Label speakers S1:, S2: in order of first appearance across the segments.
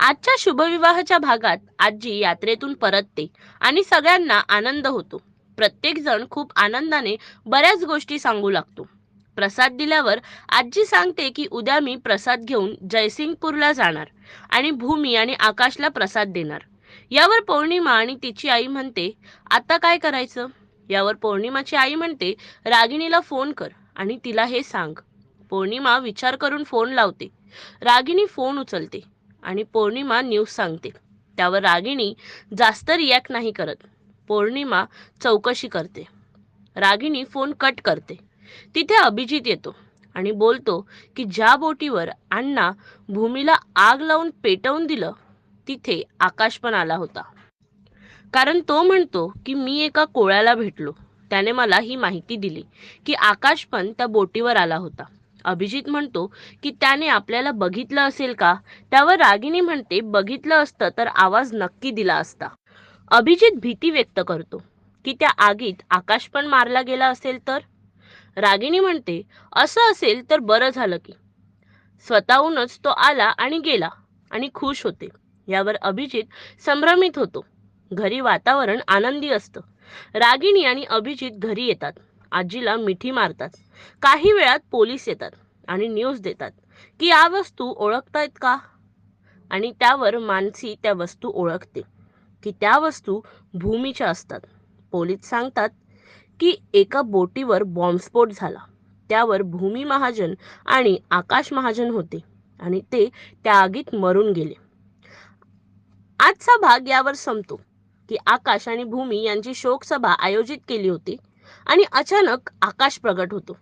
S1: आजच्या शुभविवाहाच्या भागात आजी यात्रेतून परतते आणि सगळ्यांना आनंद होतो. प्रत्येक जण खूप आनंदाने बऱ्याच गोष्टी सांगू लागतो. प्रसाद दिल्यावर आजी सांगते की उद्या मी प्रसाद घेऊन जयसिंगपूरला जाणार आणि भूमी आणि आकाशला प्रसाद देणार. यावर पौर्णिमा आणि तिची आई म्हणते आता काय करायचं? यावर पौर्णिमाची आई म्हणते रागिणीला फोन कर आणि तिला हे सांग. पौर्णिमा विचार करून फोन लावते. रागिणी फोन उचलते. आणि पौर्णिमा न्यूज सांगते. त्यावर रागिणी जास्त रिॲक्ट नाही करत. पौर्णिमा चौकशी करते. रागिणी फोन कट करते. तिथे अभिजित येतो आणि बोलतो की ज्या बोटीवर अण्णा भूमीला आग लावून पेटवून दिलं तिथे आकाश पण आला होता. कारण तो म्हणतो की मी एका कोळ्याला भेटलो. त्याने मला ही माहिती दिली की आकाश पण त्या बोटीवर आला होता. अभिजित म्हणतो की त्याने आपल्याला बघितलं असेल का? त्यावर रागिणी म्हणते बघितलं असतं तर आवाज नक्की दिला असता. अभिजित भीती व्यक्त करतो की त्या आगीत आकाश पण मारला गेला असेल तर? रागिणी म्हणते असं असेल तर बरं झालं की. स्वतःहूनच तो आला आणि गेला आणि खुश होते. यावर अभिजित संभ्रमित होतो. घरी वातावरण आनंदी असतं. रागिणी आणि अभिजित घरी येतात. आजीला मिठी मारतात. काही वेळात पोलीस येतात आणि न्यूज देतात की या वस्तू ओळखतायत का? आणि त्यावर मानसी त्या वस्तू ओळखते की त्या वस्तू भूमीच्या असतात. पोलीस सांगतात की एका बोटीवर बॉम्बस्फोट झाला. त्यावर भूमी महाजन आणि आकाश महाजन होते आणि ते त्या आगीत मरून गेले. आजचा भाग यावर संपतो की आकाश आणि भूमी यांची शोकसभा आयोजित केली होती. आणि अचानक आकाश प्रगट होतो.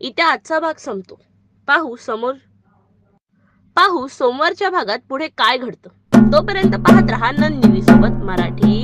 S1: इथे आजचा भाग संपतो. पाहू समोर पाहू सोमवारच्या भागात पुढे काय घडतं. तोपर्यंत पाहत राहा नंदिनी सोबत मराठी.